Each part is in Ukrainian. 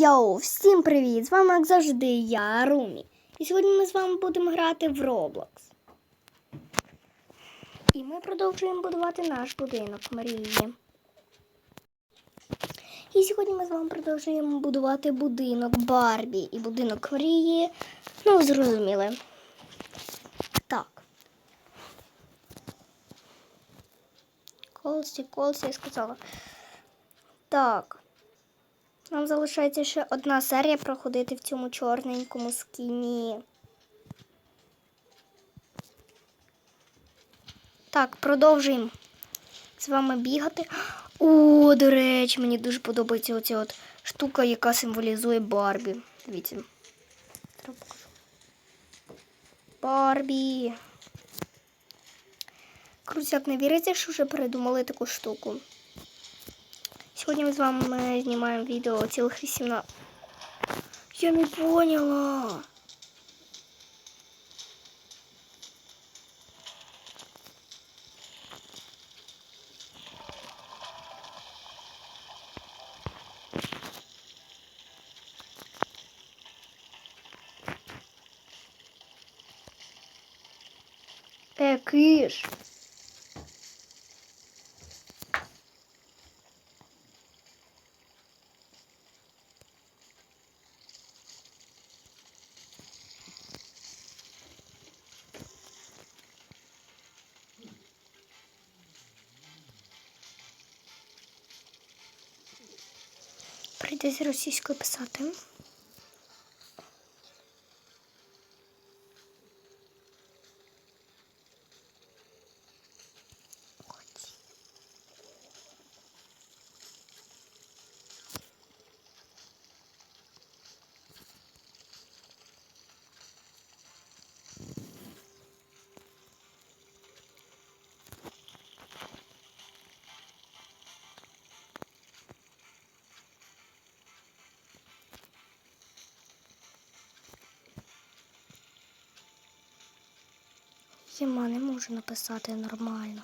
Йоу, всім привіт! З вами, як завжди, я Румі. І сьогодні ми з вами будемо грати в Roblox. І ми продовжуємо будувати наш будинок Марії. І сьогодні ми з вами продовжуємо будувати будинок Барбі і будинок Мрії. Ну, зрозуміли. Так. Колсі, колсі, я сказала. Так. Нам залишається ще одна серія проходити в цьому чорненькому скіні. Так, продовжуємо з вами бігати. О, до речі, мені дуже подобається оця от штука, яка символізує Барбі. Дивіться. Барбі. Крутяк, не віриться, що вже придумали таку штуку. Сьогодні ми з вами знімаємо відео цілих 18. Я не поняла. Е, Киш. Прийдеться російською писати. Єма не можу написати нормально.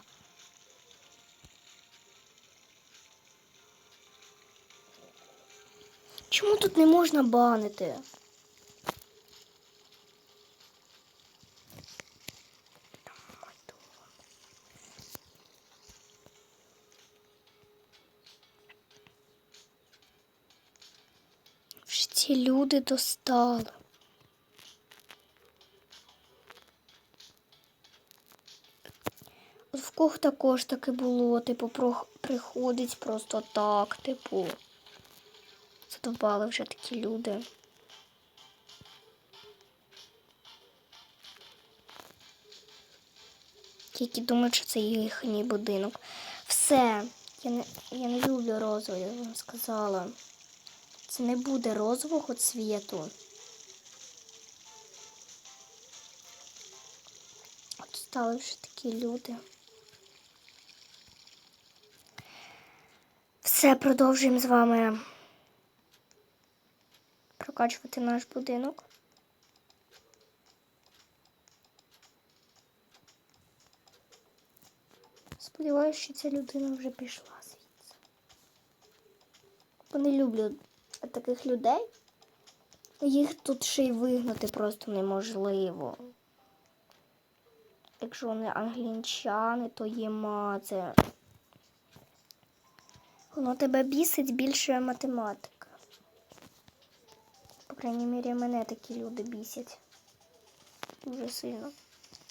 Чому тут не можна банити? Вже ці люди достали. В кого також таке було, типу, приходить просто так, типу. Задовбали вже такі люди. Які думають, що це їхній будинок. Все. Я не, я не люблю розову, я вам сказала. Це не буде розового цвіту. От стали вже такі люди. Все, продовжуємо з вами прокачувати наш будинок. Сподіваюся, що ця людина вже пішла звідси. Бо не люблю таких людей. Їх тут ще й вигнати просто неможливо. Якщо вони англінчани, то єма це. Воно тебе бісить більше математика. По крайній мірі, мене такі люди бісять. Дуже сильно.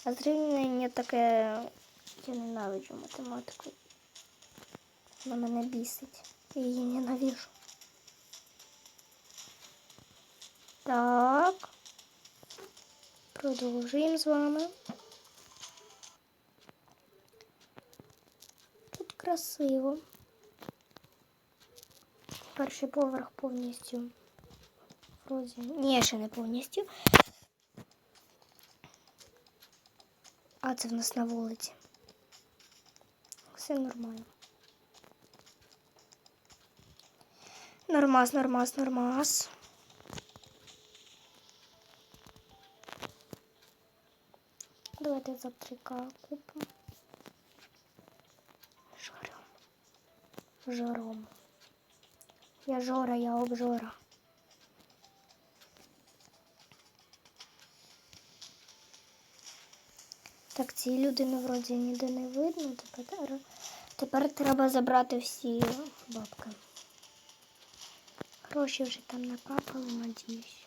А зрівняння таке я ненавиджу математику. Вона мене бісить. Я її ненавижу. Так. Продовжуємо з вами. Тут красиво. Перший поверх повністю. Вроді. Ні, ще не повністю. А це в нас на вулиці. Все нормально. Нормас, нормас, нормас. Давайте за 3К купимо. Жаром. Жаром. Я жора, я обжора. Так, ці людини ну, вроді ніде не видно, тепер тепер треба забрати всі бабки. Гроші вже там накапали, надіюсь.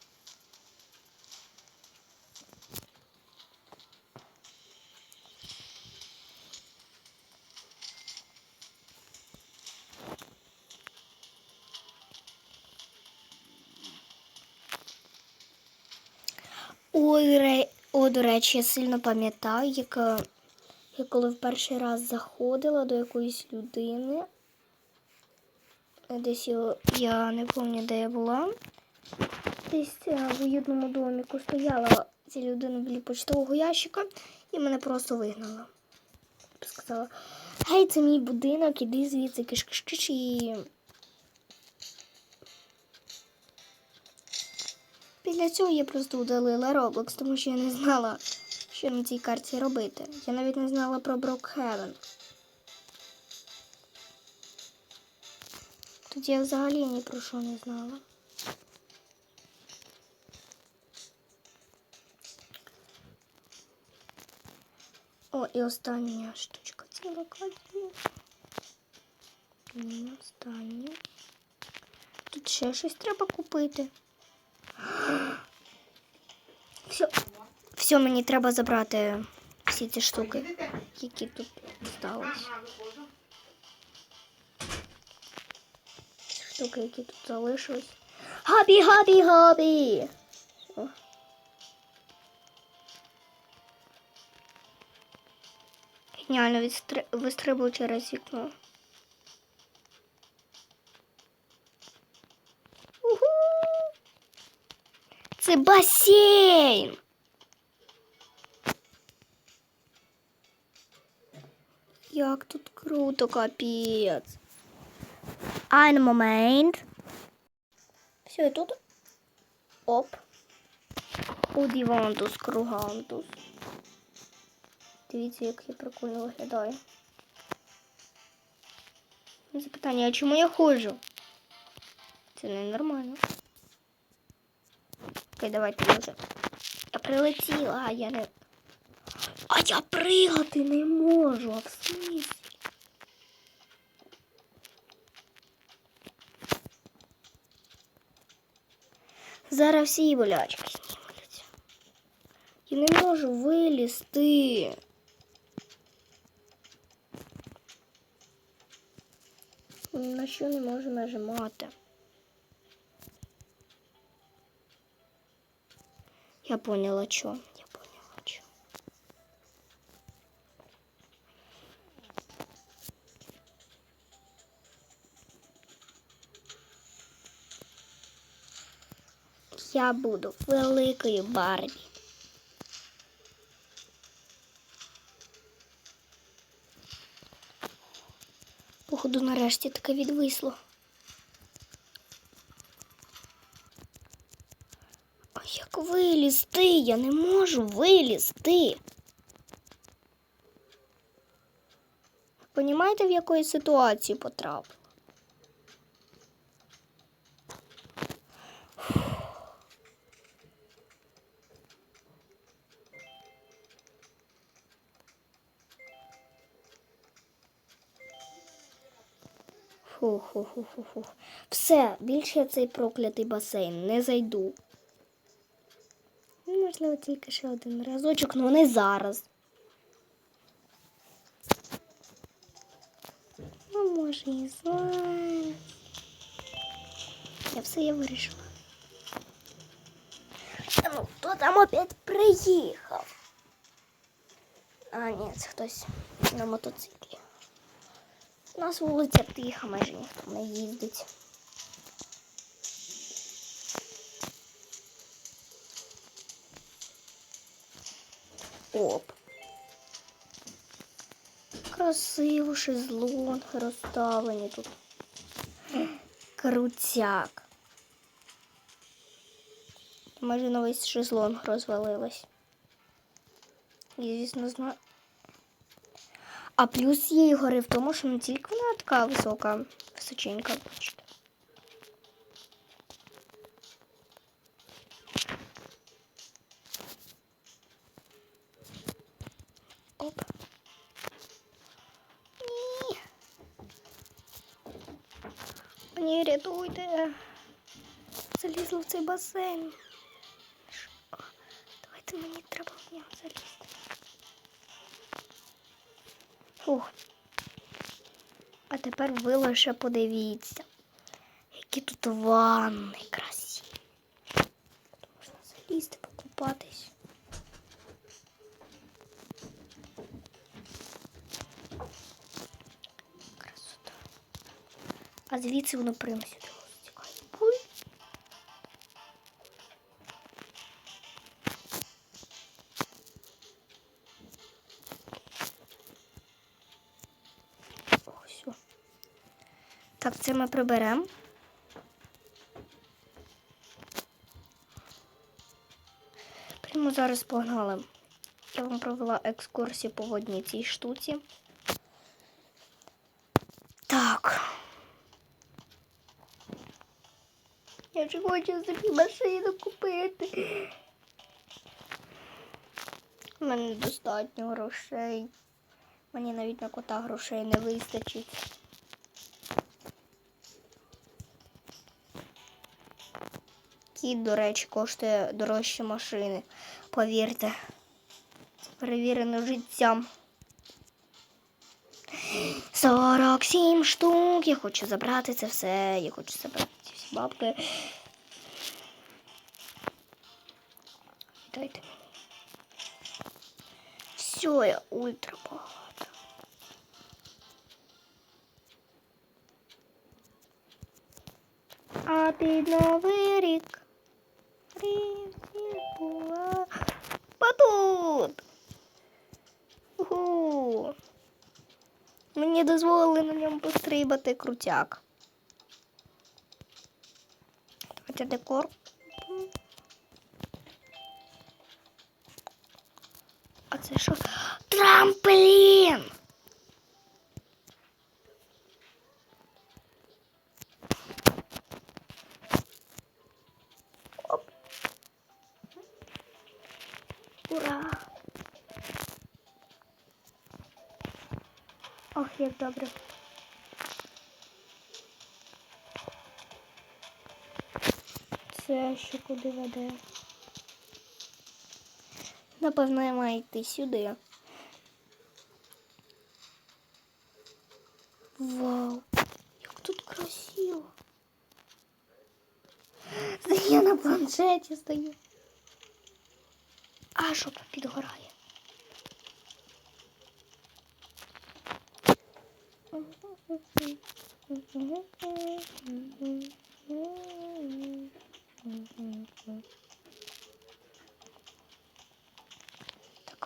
О, до речі, я сильно пам'ятаю, як я коли в перший раз заходила до якоїсь людини. Десь я, я не пам'ятаю, де я була. Десь е, в уютному доміку стояла ця людина біля почтового ящика і мене просто вигнала. Сказала, гей, це мій будинок, іди звідси киш-киш-киш і. Після цього я просто удалила Roblox, тому що я не знала, що на цій карті робити. Я навіть не знала про Брокхевен. Тоді я взагалі ні про що не знала. О, і остання штучка цієї локації. Ні, остання. Тут ще щось треба купити. Все, все, мені треба забрати всі ці штуки, які тут сталися. Штуки, які тут залишились. Габі, габі, габі! Все. Геніально відстри... вистрибую через вікно. Уху! Це басейн. Як тут круто, капець. Ein момент. Все, і тут. Оп. Удівантус кругантус. Дивіться, як я прикольно виглядаю. Запитання, а чому я ходжу? Це ненормально. Окей, давайте вже. Я прилетіла, а я не. А я пригати не можу, а в смислі? Зараз всі болячки знімуться. Я не можу вилізти. На що не можу нажимати? Я поняла, что. Я буду великою Барбі. Походу, нарешті таке відвисло. А як вилізти? Я не можу вилізти. Понімаєте, в якої ситуації потрапила? Фу-ху-ху-ху-ху. Все, більше я в цей проклятий басейн не зайду. Ну, Можливо, тільки ще один разочок, але не зараз. Ну, може, і зараз. Я все я вирішила. Ну, хто там опять приїхав? А, ні, це хтось на мотоциклі. У нас вулиця тиха, майже ніхто не їздить. Оп. Красиво шезлонги розставлені тут. Крутяк. Майже на весь шезлонг розвалилась. І, звісно, знаю. А плюс її гори в тому, що не тільки вона така висока, височенька, бачите. Оп. Ні. Ні, рятуйте. Залізла в цей басейн. Давайте мені треба в нього залізти. Фух. А тепер ви лише подивіться, які тут ванни красиві. Тут можна залізти, покупатись. Красота. А звідси воно прямо Все. Так, це ми приберемо. Прямо зараз погнали. Я вам провела екскурсію по водній цій штуці. Так. Я ж хочу собі машину купити. У мене недостатньо грошей. Мені навіть на кота грошей не вистачить. Кіт, до речі, коштує дорожче машини. Повірте. Перевірено життям. 47 штук. Я хочу забрати це все. Я хочу забрати ці всі бабки. Дайте. Все, я ультра під новий рік. Була батут. Уху. Мені дозволили на ньому пострибати крутяк. Давайте декор. А це що? Трамплін! Ох, як добре. Це ще куди веде? Напевно, я маю йти сюди. Вау, як тут красиво. Я на планшеті стою. А жопа підгорає. Так,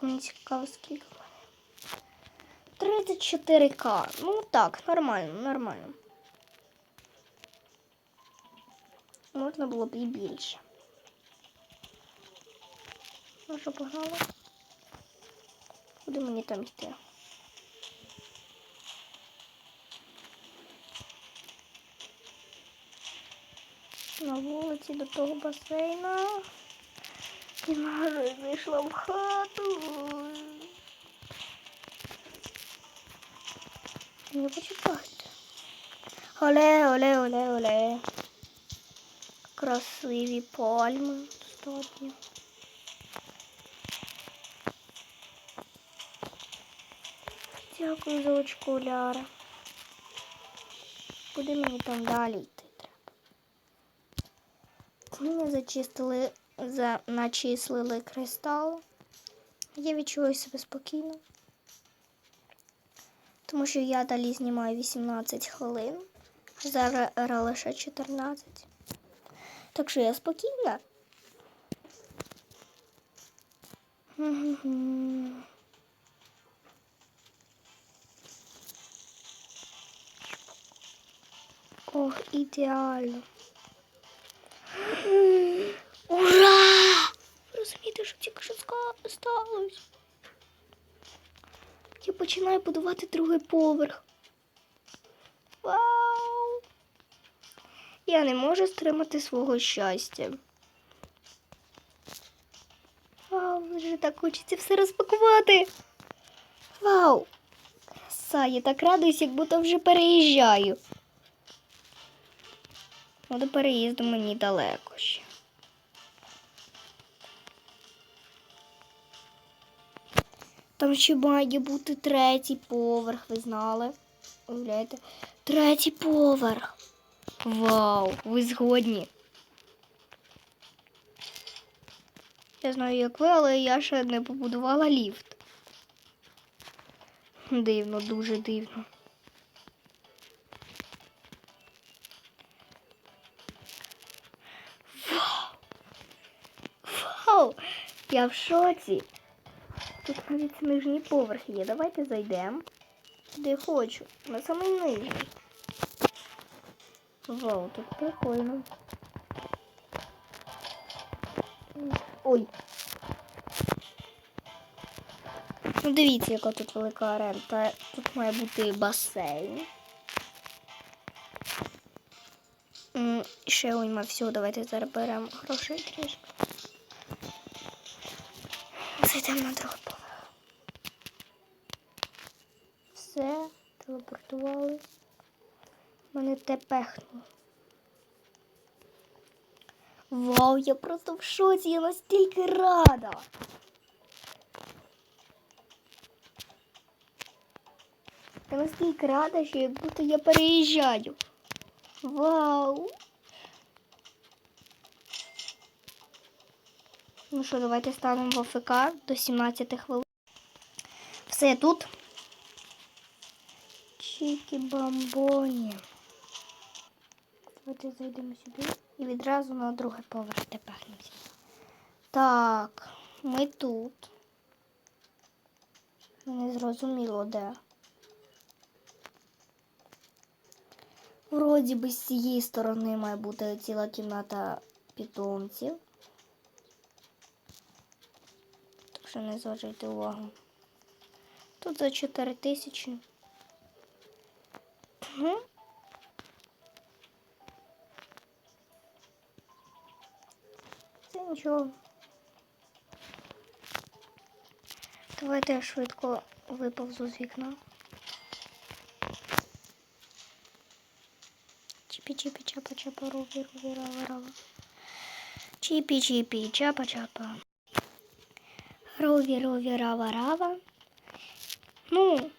мені цікаво, скільки в мене. 34к. Ну так, нормально, нормально. Можна було б і більше. Ну що? Куди мені там йти? На вулиці до того басейна. І Маша зайшла в хату. Не почекайте. Оле, оле, оле, оле. Красиві пальми достатньо. Дякую за очкуляри. Куди мені там далі? Мені зачистили, за, начислили кристал. Я відчуваю себе спокійно. Тому що я далі знімаю 18 хвилин. Зараз лише 14. Так що я спокійна. Ох, ідеально. Ура! Розумієте, що тільки що сталося? Я починаю будувати другий поверх. Вау! Я не можу стримати свого щастя. Вау, вже так хочеться все розпакувати. Вау! Краса, я так радуюсь, як будто вже переїжджаю. Ну, до переїзду мені далеко ще. Там ще має бути третій поверх, ви знали? Уявляєте? Третій поверх. Вау, ви згодні. Я знаю, як ви, але я ще не побудувала ліфт. Дивно, дуже дивно. Вау! Я в шоці. Тут навіть нижній поверх є. Давайте зайдемо. Де хочу. На самий нижній. Вау, тут прикольно. Ой. Ну, дивіться, яка тут велика арена. Тут має бути басейн. Ще уйма всього. Давайте зараз беремо грошей трішки. Зайдемо на другий поверх. Все, телепортували. Мене тепехнуло. Вау, я просто в шоці, я настільки рада. Я настільки рада, що як будто я переїжджаю. Вау! Ну що, давайте станемо в АФК до 17 хвилин. Все тут. Чікі бамбоні. Давайте зайдемо сюди і відразу на другий поверх тепехнемося. Так, ми тут. Не зрозуміло де. Вроді би з цієї сторони має бути ціла кімната питомців. Так що не зважайте увагу. Тут за 4 тисячі. Це нічого. Давайте я швидко виповзу з вікна. Чіпі чіпі чапа Рові рові рава рава. Ну.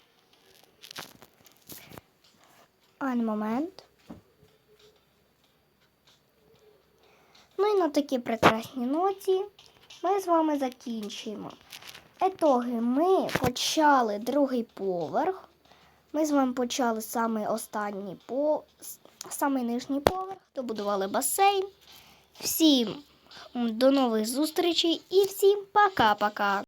Ан момент. Ну і на такій прекрасній ноті ми з вами закінчуємо. Етоги ми почали другий поверх. Ми з вами почали самий останній по самий нижній поверх, добудували басейн. Всім до нових зустрічей і всім пока-пока.